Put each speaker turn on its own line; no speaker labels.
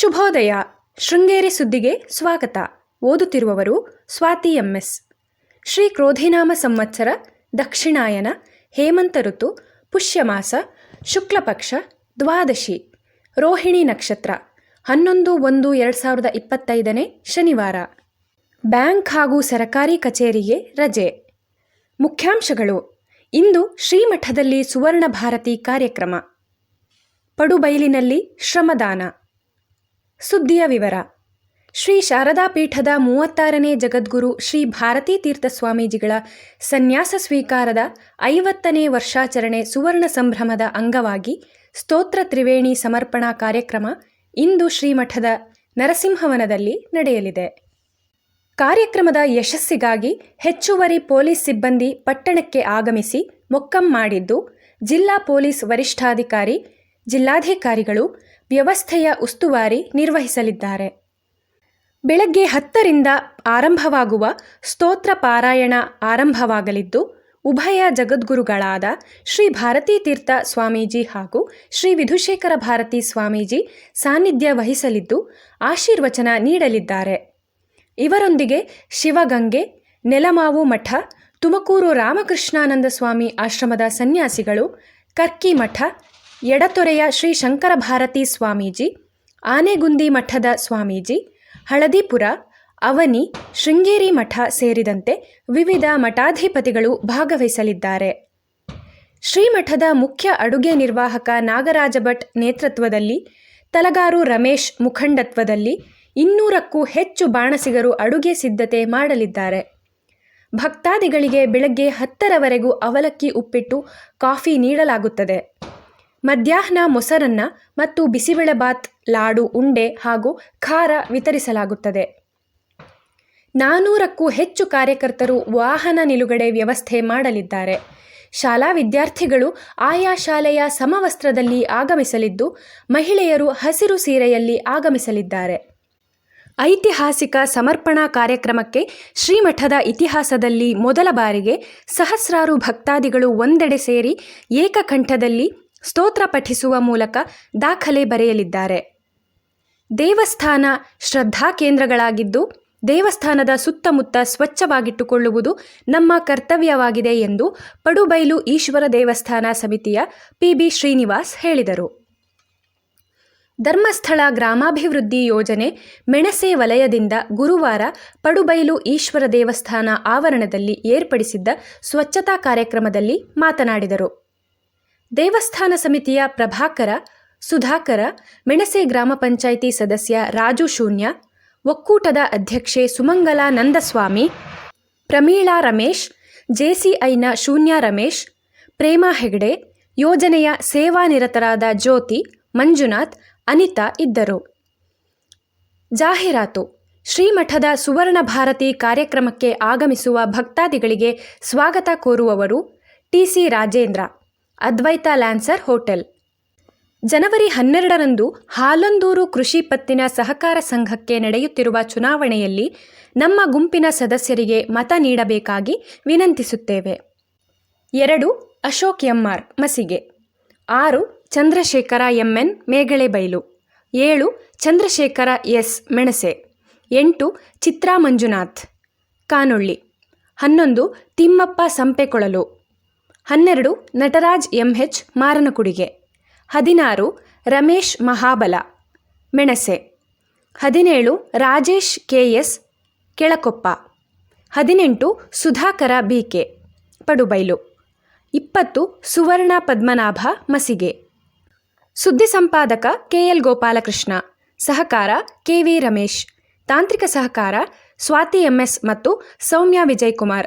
ಶುಭೋದಯ. ಶೃಂಗೇರಿ ಸುದ್ದಿಗೆ ಸ್ವಾಗತ. ಓದುತ್ತಿರುವವರು ಸ್ವಾತಿ ಎಂಎಸ್ ಶ್ರೀ ಕ್ರೋಧಿನಾಮ ಸಂವತ್ಸರ, ದಕ್ಷಿಣಾಯನ, ಹೇಮಂತ ಋತು, ಪುಷ್ಯಮಾಸ, ಶುಕ್ಲಪಕ್ಷ, ದ್ವಾದಶಿ, ರೋಹಿಣಿ ನಕ್ಷತ್ರ, ಹನ್ನೊಂದು ಒಂದು ಎರಡು ಸಾವಿರದ ಇಪ್ಪತ್ತೈದನೇ ಶನಿವಾರ. ಬ್ಯಾಂಕ್ ಹಾಗೂ ಸರಕಾರಿ ಕಚೇರಿಗೆ ರಜೆ. ಮುಖ್ಯಾಂಶಗಳು. ಇಂದು ಶ್ರೀಮಠದಲ್ಲಿ ಸುವರ್ಣ ಭಾರತಿ ಕಾರ್ಯಕ್ರಮ. ಪಡುಬೈಲಿನಲ್ಲಿ ಶ್ರಮದಾನ. ಸುದ್ದಿಯ ವಿವರ. ಶ್ರೀ ಶಾರದಾ ಪೀಠದ ಮೂವತ್ತಾರನೇ ಜಗದ್ಗುರು ಶ್ರೀ ಭಾರತೀ ತೀರ್ಥ ಸ್ವಾಮೀಜಿಗಳ ಸನ್ಯಾಸ ಸ್ವೀಕಾರದ ಐವತ್ತನೇ ವರ್ಷಾಚರಣೆ ಸುವರ್ಣ ಸಂಭ್ರಮದ ಅಂಗವಾಗಿ ಸ್ತೋತ್ರ ತ್ರಿವೇಣಿ ಸಮರ್ಪಣಾ ಕಾರ್ಯಕ್ರಮ ಇಂದು ಶ್ರೀಮಠದ ನರಸಿಂಹವನದಲ್ಲಿ ನಡೆಯಲಿದೆ. ಕಾರ್ಯಕ್ರಮದ ಯಶಸ್ಸಿಗಾಗಿ ಹೆಚ್ಚುವರಿ ಪೊಲೀಸ್ ಸಿಬ್ಬಂದಿ ಪಟ್ಟಣಕ್ಕೆ ಆಗಮಿಸಿ ಮೊಕ್ಕಂ ಮಾಡಿದ್ದು ಜಿಲ್ಲಾ ಪೊಲೀಸ್ ವರಿಷ್ಠಾಧಿಕಾರಿ, ಜಿಲ್ಲಾಧಿಕಾರಿಗಳು ವ್ಯವಸ್ಥೆಯ ಉಸ್ತುವಾರಿ ನಿರ್ವಹಿಸಲಿದ್ದಾರೆ. ಬೆಳಗ್ಗೆ ಹತ್ತರಿಂದ ಆರಂಭವಾಗುವ ಸ್ತೋತ್ರ ಪಾರಾಯಣ ಆರಂಭವಾಗಲಿದ್ದು, ಉಭಯ ಜಗದ್ಗುರುಗಳಾದ ಶ್ರೀ ಭಾರತೀ ತೀರ್ಥ ಸ್ವಾಮೀಜಿ ಹಾಗೂ ಶ್ರೀ ವಿಧುಶೇಖರ ಭಾರತಿ ಸ್ವಾಮೀಜಿ ಸಾನ್ನಿಧ್ಯ ವಹಿಸಲಿದ್ದು, ಆಶೀರ್ವಚನ ನೀಡಲಿದ್ದಾರೆ. ಇವರೊಂದಿಗೆ ಶಿವಗಂಗೆ, ನೆಲಮಾವು ಮಠ, ತುಮಕೂರು ರಾಮಕೃಷ್ಣಾನಂದ ಸ್ವಾಮಿ ಆಶ್ರಮದ ಸನ್ಯಾಸಿಗಳು, ಕರ್ಕಿ ಮಠ ಎಡತೊರೆಯ ಶ್ರೀ ಶಂಕರ ಭಾರತಿ ಸ್ವಾಮೀಜಿ, ಆನೆಗುಂದಿ ಮಠದ ಸ್ವಾಮೀಜಿ, ಹಳದಿಪುರ, ಅವನಿ, ಶೃಂಗೇರಿ ಮಠ ಸೇರಿದಂತೆ ವಿವಿಧ ಮಠಾಧಿಪತಿಗಳು ಭಾಗವಹಿಸಲಿದ್ದಾರೆ. ಶ್ರೀಮಠದ ಮುಖ್ಯ ಅಡುಗೆ ನಿರ್ವಾಹಕ ನಾಗರಾಜ ಭಟ್ ನೇತೃತ್ವದಲ್ಲಿ, ತಲಗಾರು ರಮೇಶ್ ಮುಖಂಡತ್ವದಲ್ಲಿ ಇನ್ನೂರಕ್ಕೂ ಹೆಚ್ಚು ಬಾಣಸಿಗರು ಅಡುಗೆ ಸಿದ್ಧತೆ ಮಾಡಲಿದ್ದಾರೆ. ಭಕ್ತಾದಿಗಳಿಗೆ ಬೆಳಗ್ಗೆ ಹತ್ತರವರೆಗೂ ಅವಲಕ್ಕಿ ಉಪ್ಪಿಟ್ಟು ಕಾಫಿ ನೀಡಲಾಗುತ್ತದೆ. ಮಧ್ಯಾಹ್ನ ಮೊಸರನ್ನ ಮತ್ತು ಬಿಸಿಬೇಳೆಬಾತ್ ಲಾಡು, ಉಂಡೆ ಹಾಗೂ ಖಾರ ವಿತರಿಸಲಾಗುತ್ತದೆ. ನಾನೂರಕ್ಕೂ ಹೆಚ್ಚು ಕಾರ್ಯಕರ್ತರು ವಾಹನ ನಿಲುಗಡೆ ವ್ಯವಸ್ಥೆ ಮಾಡಲಿದ್ದಾರೆ. ಶಾಲಾ ವಿದ್ಯಾರ್ಥಿಗಳು ಆಯಾ ಶಾಲೆಯ ಸಮವಸ್ತ್ರದಲ್ಲಿ ಆಗಮಿಸಲಿದ್ದು, ಮಹಿಳೆಯರು ಹಸಿರು ಸೀರೆಯಲ್ಲಿ ಆಗಮಿಸಲಿದ್ದಾರೆ. ಐತಿಹಾಸಿಕ ಸಮರ್ಪಣಾ ಕಾರ್ಯಕ್ರಮಕ್ಕೆ ಶ್ರೀಮಠದ ಇತಿಹಾಸದಲ್ಲಿ ಮೊದಲ ಬಾರಿಗೆ ಸಹಸ್ರಾರು ಭಕ್ತಾದಿಗಳು ಒಂದೆಡೆ ಸೇರಿ ಏಕಕಂಠದಲ್ಲಿ ಸ್ತೋತ್ರ ಪಠಿಸುವ ಮೂಲಕ ದಾಖಲೆ ಬರೆಯಲಿದ್ದಾರೆ. ದೇವಸ್ಥಾನ ಶ್ರದ್ಧಾ ಕೇಂದ್ರಗಳಾಗಿದ್ದು, ದೇವಸ್ಥಾನದ ಸುತ್ತಮುತ್ತ ಸ್ವಚ್ಛವಾಗಿಟ್ಟುಕೊಳ್ಳುವುದು ನಮ್ಮ ಕರ್ತವ್ಯವಾಗಿದೆ ಎಂದು ಪಡುಬೈಲು ಈಶ್ವರ ದೇವಸ್ಥಾನ ಸಮಿತಿಯ ಪಿಬಿ ಶ್ರೀನಿವಾಸ್ ಹೇಳಿದರು. ಧರ್ಮಸ್ಥಳ ಗ್ರಾಮಾಭಿವೃದ್ಧಿ ಯೋಜನೆ ಮೆಣಸೆ ವಲಯದಿಂದ ಗುರುವಾರ ಪಡುಬೈಲು ಈಶ್ವರ ದೇವಸ್ಥಾನ ಆವರಣದಲ್ಲಿ ಏರ್ಪಡಿಸಿದ್ದ ಸ್ವಚ್ಛತಾ ಕಾರ್ಯಕ್ರಮದಲ್ಲಿ ಮಾತನಾಡಿದರು. ದೇವಸ್ಥಾನ ಸಮಿತಿಯ ಪ್ರಭಾಕರ, ಸುಧಾಕರ, ಮೆಣಸೆ ಗ್ರಾಮ ಪಂಚಾಯಿತಿ ಸದಸ್ಯ ರಾಜು ಶೂನ್ಯ, ಒಕ್ಕೂಟದ ಅಧ್ಯಕ್ಷೆ ಸುಮಂಗಲ ನಂದಸ್ವಾಮಿ, ಪ್ರಮೀಳಾ ರಮೇಶ್, ಜೆಸಿಐನ ಶೂನ್ಯ ರಮೇಶ್, ಪ್ರೇಮಾ ಹೆಗಡೆ, ಯೋಜನೆಯ ಸೇವಾನಿರತರಾದ ಜ್ಯೋತಿ, ಮಂಜುನಾಥ್, ಅನಿತಾ ಇದ್ದರು. ಜಾಹೀರಾತು. ಶ್ರೀಮಠದ ಸುವರ್ಣ ಭಾರತಿ ಕಾರ್ಯಕ್ರಮಕ್ಕೆ ಆಗಮಿಸುವ ಭಕ್ತಾದಿಗಳಿಗೆ ಸ್ವಾಗತ ಕೋರುವವರು TC Rajendra. Advaita Lancer hotel. ಜನವರಿ ಹನ್ನೆರಡರಂದು ಹಾಲಂದೂರು ಕೃಷಿ ಪತ್ತಿನ ಸಹಕಾರ ಸಂಘಕ್ಕೆ ನಡೆಯುತ್ತಿರುವ ಚುನಾವಣೆಯಲ್ಲಿ ನಮ್ಮ ಗುಂಪಿನ ಸದಸ್ಯರಿಗೆ ಮತ ನೀಡಬೇಕಾಗಿ ವಿನಂತಿಸುತ್ತೇವೆ. ಎರಡು, ಅಶೋಕ್ ಎಂಆರ್ ಮಸಿಗೆ. ಆರು, ಚಂದ್ರಶೇಖರ ಎಂಎನ್ ಮೇಗಳೆಬೈಲು ಏಳು, ಚಂದ್ರಶೇಖರ ಎಸ್ ಮೆಣಸೆ. ಎಂಟು, ಚಿತ್ರಾ ಮಂಜುನಾಥ್ ಕಾನೊಳ್ಳಿ. ಹನ್ನೊಂದು, ತಿಮ್ಮಪ್ಪ ಸಂಪೆಕೊಳಲು. ಹನ್ನೆರಡು, ನಟರಾಜ್ ಎಂಎಚ್ ಮಾರನಕುಡಿಗೆ. ಹದಿನಾರು, ರಮೇಶ್ ಮಹಾಬಲ. ಮೆಣಸೆ. ಹದಿನೇಳು, ರಾಜೇಶ್ ಕೆಎಸ್ ಕೆಳಕೊಪ್ಪ. ಹದಿನೆಂಟು, ಸುಧಾಕರ ಬಿಕೆ ಪಡುಬೈಲು. ಇಪ್ಪತ್ತು, ಸುವರ್ಣ ಪದ್ಮನಾಭ ಮಸಿಗೆ. ಸುದ್ದಿ ಸಂಪಾದಕ ಕೆಎಲ್ ಗೋಪಾಲಕೃಷ್ಣ. ಸಹಕಾರ ಕೆವಿ ರಮೇಶ್. ತಾಂತ್ರಿಕ ಸಹಕಾರ ಸ್ವಾತಿ ಎಂಎಸ್ ಮತ್ತು ಸೌಮ್ಯ ವಿಜಯಕುಮಾರ್